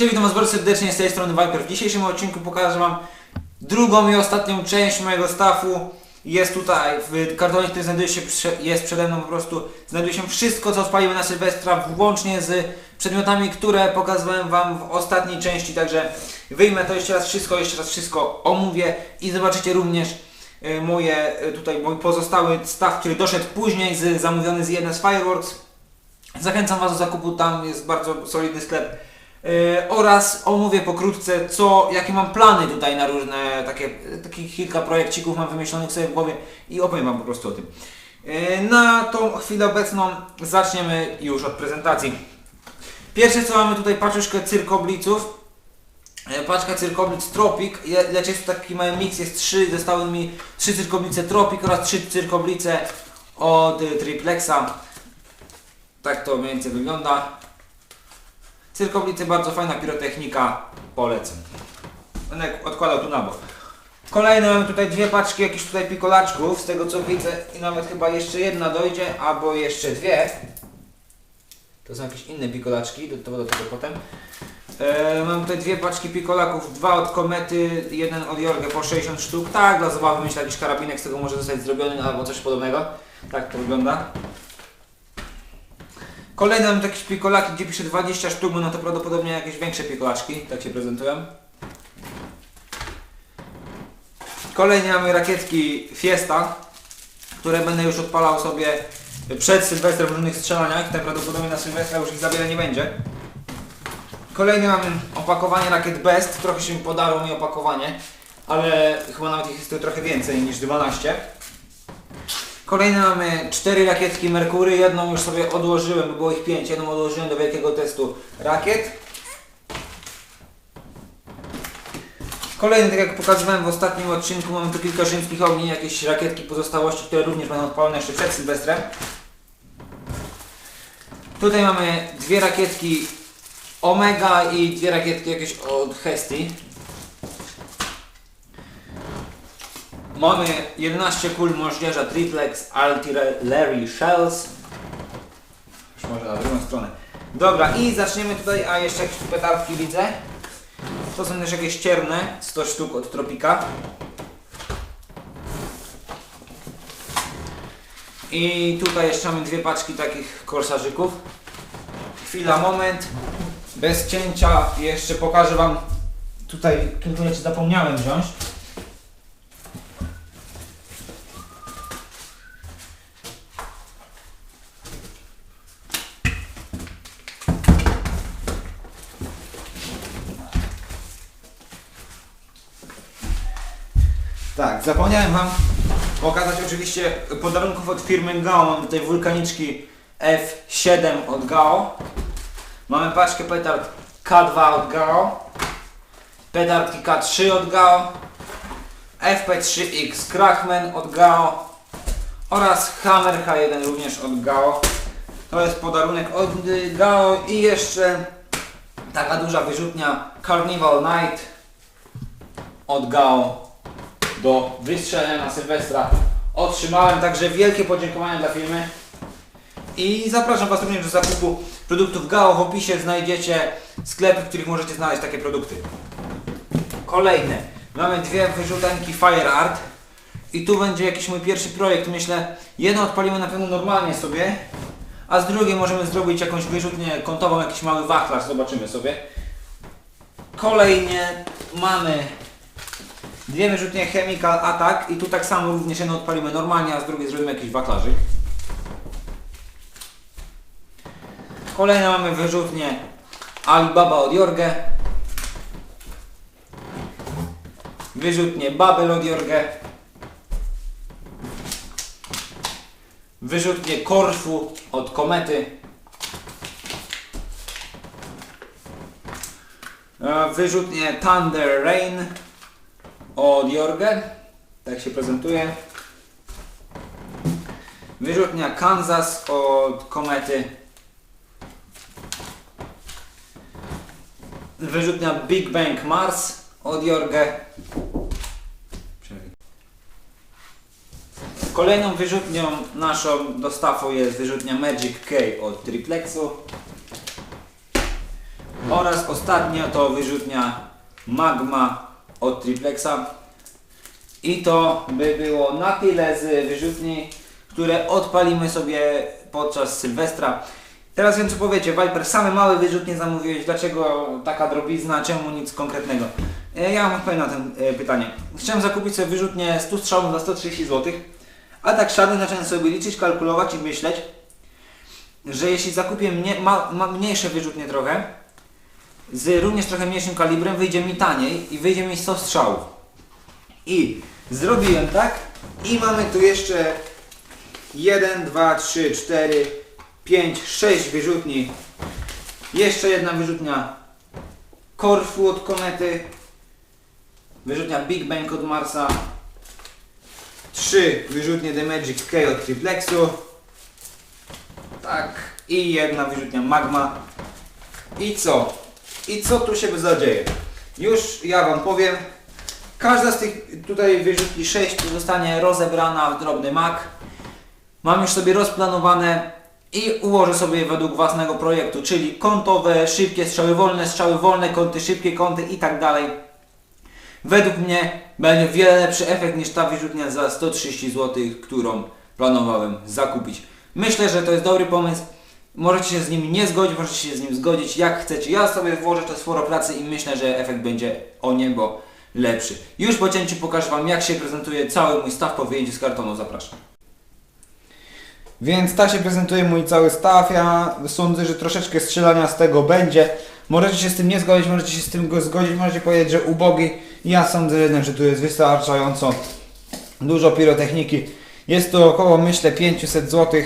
Cześć, witam Was bardzo serdecznie z tej strony Viper. W dzisiejszym odcinku pokażę Wam drugą i ostatnią część mojego staffu. Jest tutaj, w kartonie, który znajduje się, jest przede mną po prostu, znajduje się wszystko, co odpaliłem na Sylwestra, włącznie z przedmiotami, które pokazywałem Wam w ostatniej części. Także wyjmę to jeszcze raz wszystko, jeszcze raz wszystko omówię i zobaczycie również y, moje, y, tutaj mój pozostały staw, który doszedł później, z, zamówiony z jednej z Fireworks. Zachęcam Was do zakupu, tam jest bardzo solidny sklep. Yy, oraz omówię pokrótce, co, jakie mam plany tutaj na różne takie, takich kilka projekcików mam wymyślonych sobie w głowie i opowiem Wam po prostu o tym. Yy, na tą chwilę obecną zaczniemy już od prezentacji. Pierwsze co mamy tutaj paczuszkę cyrkobliców. Yy, Paczka cyrkoblic Tropic, lecz jest to taki mały miks, jest trzy, zostały mi trzy cyrkoblice Tropic oraz trzy cyrkoblice od Triplexa. Tak to mniej więcej wygląda. Cyrkoblice bardzo fajna pirotechnika, polecam. Będę odkładał tu na bok. Kolejne mamy tutaj dwie paczki jakichś tutaj pikolaczków, z tego co widzę i nawet chyba jeszcze jedna dojdzie, albo jeszcze dwie. To są jakieś inne pikolaczki, do, do tego potem. E, mam tutaj dwie paczki pikolaków, dwa od Komety, jeden od Jorge po 60 sztuk. Tak, dla zabawy myślę jakiś karabinek z tego może zostać zrobiony albo coś podobnego. Tak to wygląda. Kolejne mam jakieś pikolaki, gdzie pisze 20 sztuk, no to prawdopodobnie jakieś większe pikolaczki, tak się prezentują. Kolejnie mamy rakietki Fiesta, które będę już odpalał sobie przed Sylwestrem w różnych strzelaniach, tak prawdopodobnie na Sylwestra już ich za wiele nie będzie. Kolejny mamy opakowanie rakiet Best, trochę się podarło mi opakowanie, ale chyba nawet ich jest tu trochę więcej niż 12. Kolejne mamy cztery rakietki Merkury, jedną już sobie odłożyłem, bo było ich pięć, jedną odłożyłem do wielkiego testu rakiet. Kolejny, tak jak pokazywałem w ostatnim odcinku, mamy tu kilka rzymskich ogni, jakieś rakietki pozostałości, które również będą odpalone jeszcze przed Sylwestrem. Tutaj mamy dwie rakietki Omega i dwie rakietki jakieś od Hesti. Mamy 11 kul moździerza Triplex Artillery Shells. Już może na drugą stronę. Dobra, i zaczniemy tutaj, a jeszcze jakieś petardki widzę. To są też jakieś cierne, 100 sztuk od Tropika. I tutaj jeszcze mamy dwie paczki takich korsarzyków. Chwila, moment. Bez cięcia jeszcze pokażę Wam. Tutaj kilku rzeczy zapomniałem wziąć. Tak, zapomniałem Wam pokazać oczywiście podarunków od firmy Gao. Mam tutaj wulkaniczki F7 od Gao. Mamy paczkę petard K2 od Gao. Petardki K3 od Gao. FP3X Krachman od Gao. Oraz Hammer H1 również od Gao. To jest podarunek od Gao i jeszcze taka duża wyrzutnia Carnival Night od Gao do wystrzelenia na Sylwestra otrzymałem, także wielkie podziękowania dla firmy i zapraszam Was również do zakupu produktów GAO. W opisie znajdziecie sklepy, w których możecie znaleźć takie produkty. Kolejne. Mamy dwie wyrzutanki Fire Art i tu będzie jakiś mój pierwszy projekt. Myślę, jedno odpalimy na pewno normalnie sobie, a z drugiej możemy zrobić jakąś wyrzutnię kątową, jakiś mały wachlarz, zobaczymy sobie. Kolejnie mamy Dwie wyrzutnie Chemical Attack i tu tak samo również jedno odpalimy normalnie, a z drugiej zrobimy jakiś wachlarzyk. Kolejne mamy wyrzutnie Alibaba od Jorge. Wyrzutnie Babel od Jorge. Wyrzutnie Korfu od Komety. E, Wyrzutnie Thunder Rain od Jorge. Tak się prezentuje. Wyrzutnia Kansas od Komety. Wyrzutnia Big Bang Mars od Jorge. Kolejną wyrzutnią naszą do stafu jest wyrzutnia Magic K od Triplexu. Oraz ostatnia to wyrzutnia Magma od Triplexa. I to by było na tyle z wyrzutni, które odpalimy sobie podczas Sylwestra. Teraz wiem co powiecie, Viper, same małe wyrzutnie zamówiłeś, dlaczego taka drobizna, czemu nic konkretnego? E, Ja mam odpowiedź na to e, pytanie. Chciałem zakupić sobie wyrzutnie 100 strzałów za 130 zł, a tak szalnie zacząłem sobie liczyć, kalkulować i myśleć, że jeśli zakupię mnie, ma, ma mniejsze wyrzutnie trochę, z również trochę mniejszym kalibrem wyjdzie mi taniej i wyjdzie mi 100 strzałów. I zrobiłem tak i mamy tu jeszcze 1, 2, 3, 4, 5, 6 wyrzutni. Jeszcze jedna wyrzutnia Corfu od Komety. Wyrzutnia Big Bang od Marsa. 3 wyrzutnie The Magic K od Triplexu. Tak. I jedna wyrzutnia Magma. I co? I co tu się zadzieje? Już ja Wam powiem. Każda z tych tutaj wyrzutni 6 zostanie rozebrana w drobny mak. Mam już sobie rozplanowane i ułożę sobie według własnego projektu, czyli kątowe, szybkie strzały wolne, strzały wolne, kąty szybkie, kąty i tak dalej. Według mnie będzie wiele lepszy efekt niż ta wyrzutnia za 130 zł, którą planowałem zakupić. Myślę, że to jest dobry pomysł. Możecie się z nim nie zgodzić, możecie się z nim zgodzić jak chcecie. Ja sobie włożę to sporo pracy i myślę, że efekt będzie o niebo lepszy. Już po cięciu pokażę Wam jak się prezentuje cały mój staw po wyjęciu z kartonu. Zapraszam. Więc tak się prezentuje mój cały staw. Ja sądzę, że troszeczkę strzelania z tego będzie. Możecie się z tym nie zgodzić, możecie się z tym go zgodzić, możecie powiedzieć, że ubogi. Ja sądzę jednak, że tu jest wystarczająco dużo pirotechniki. Jest to około myślę 500 zł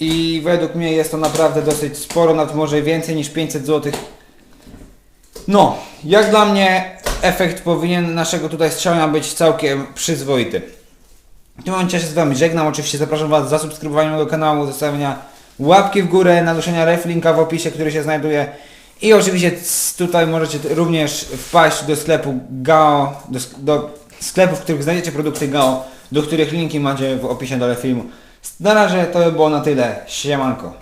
i według mnie jest to naprawdę dosyć sporo, nawet może więcej niż 500 zł. No, jak dla mnie efekt powinien naszego tutaj strzelania być całkiem przyzwoity. W tym momencie się z Wami żegnam. Oczywiście zapraszam Was do zasubskrybowania mojego kanału, zostawienia łapki w górę, naduszenia ref linka w opisie, który się znajduje. I oczywiście tutaj możecie również wpaść do sklepu GAO, do, do sklepów, w których znajdziecie produkty GAO, do których linki macie w opisie dole filmu. Na razie to by było na tyle. Siemanko.